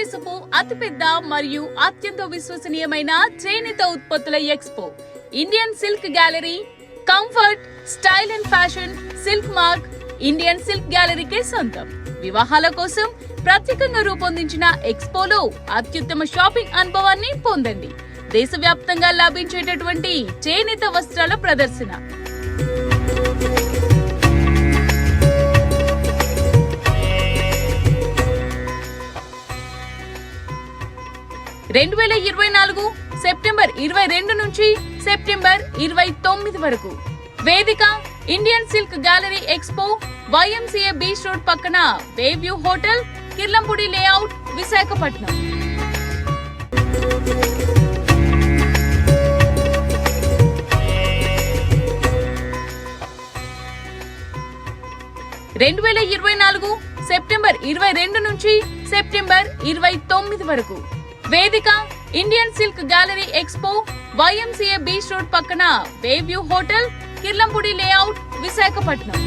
భారతదేశపు అతిపెద్ద మరియు అత్యంత విశ్వసనీయమైన చేనేత ఉత్పత్తుల expo. Indian silk gallery comfort style and fashion silk mark Indian silk గ్యాలరీకే సొంతం. వివాహాల కోసం ప్రత్యేకంగా రూపొందించిన ఎక్స్పోలో అత్యుత్తమ షాపింగ్ అనుభవాన్ని పొందండి. దేశవ్యాప్తంగా లభించేటటువంటి చేనేత వస్త్రాల ప్రదర్శన. రెండు వేల ఇరవై నాలుగు సెప్టెంబర్ ఇరవై రెండు నుంచి సెప్టెంబర్ ఇరవై తొమ్మిది వరకు. వేదిక Indian silk gallery expo YMCA beach road పక్కన వేవ్యూ హోటల్ కిర్లంపూడి లేఅవుట్ విశాఖపట్నం. రెండు వేల ఇరవై నాలుగు సెప్టెంబర్ ఇరవై రెండు నుంచి సెప్టెంబర్ ఇరవై తొమ్మిది వరకు. వేదిక Indian silk gallery expo YMCA beach road పక్కన వేవ్యూ హోటల్ కిర్లంపూడి లేఅవుట్ విశాఖపట్నం.